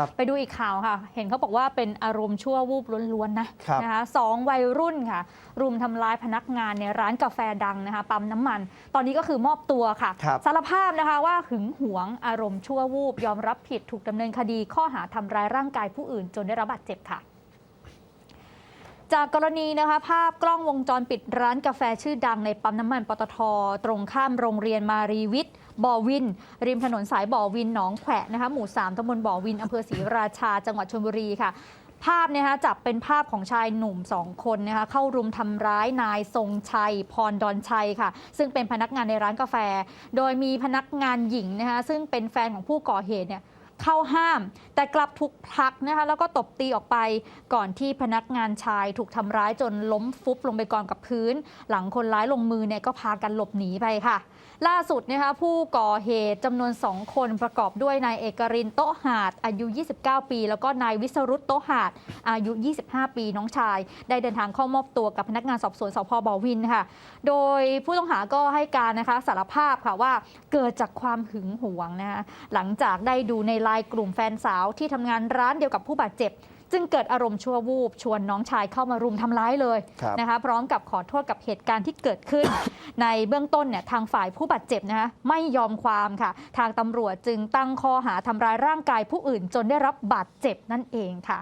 ครับไปดูอีกข่าวค่ะ เห็นเขาบอกว่าเป็นอารมณ์ชั่ววูบล้วนๆนะครับนะคะสองวัยรุ่นค่ะ รุมทำร้ายพนักงานในร้านกาแฟดังนะคะ ปั๊มน้ำมัน ตอนนี้ก็คือมอบตัวค่ะครับสารภาพนะคะว่าหึงหวงอารมณ์ชั่ววูบยอมรับผิดถูกดำเนินคดีข้อหาทำร้ายร่างกายผู้อื่นจนได้รับบาดเจ็บค่ะ จากกรณีนะคะภาพกล้องวงจรปิดร้านกาแฟชื่อดังในปั๊มน้ำมันปตท ตรงข้ามโรงเรียนมารีวิทย์บ่อวิน ริมถนนสายบ่อวินหนองแขวะนะคะหมู่ 3ตำบลบ่อวินอำเภอศรีราชาจังหวัดชลบุรีค่ะ ภาพเนี่ยนะคะจับเป็นภาพของชายหนุ่มสองคนนะคะเข้ารุมทำร้ายนายทรงชัย พรดอนชัยค่ะ ซึ่งเป็นพนักงานในร้านกาแฟ โดยมีพนักงานหญิงนะคะซึ่งเป็นแฟนของผู้ก่อเหตุเนี่ย เข้าห้าม แต่กลับถูกผลักนะคะแล้วก็ตบตีออกไปก่อนที่พนักงานชายถูกทำร้ายจนล้มฟุบลงไปกองกับพื้น หลังคนร้ายลงมือเนี่ยก็พากันหลบหนีไปค่ะ ล่าสุดนะคะผู้ก่อเหตุจำนวน 2 คนประกอบด้วยนายเอกรินโตหาดอายุ 29 ปี แล้วก็นายวิสรุตโตหาดอายุ 25 ปีน้องชาย ได้เดินทางเข้ามอบตัวกับพนักงานสอบสวนสพบวินค่ะ โดยผู้ต้องหาก็ให้การนะคะสารภาพค่ะว่าเกิดจากความหึงหวงนะคะหลังจากได้ดูในไลน์กลุ่มแฟนสาวที่ทำงานร้านเดียวกับผู้บาดเจ็บ จึงเกิดอารมณ์ชั่ววูบชวนน้องชายเข้ามารุมทำร้ายเลยครับนะคะพร้อมกับขอโทษกับเหตุการณ์ที่เกิดขึ้น ในเบื้องต้นเนี่ยทางฝ่ายผู้บาดเจ็บนะคะไม่ยอมความค่ะ ทางตำรวจจึงตั้งข้อหาทำร้ายร่างกายผู้อื่นจนได้รับบาดเจ็บนั่นเองค่ะ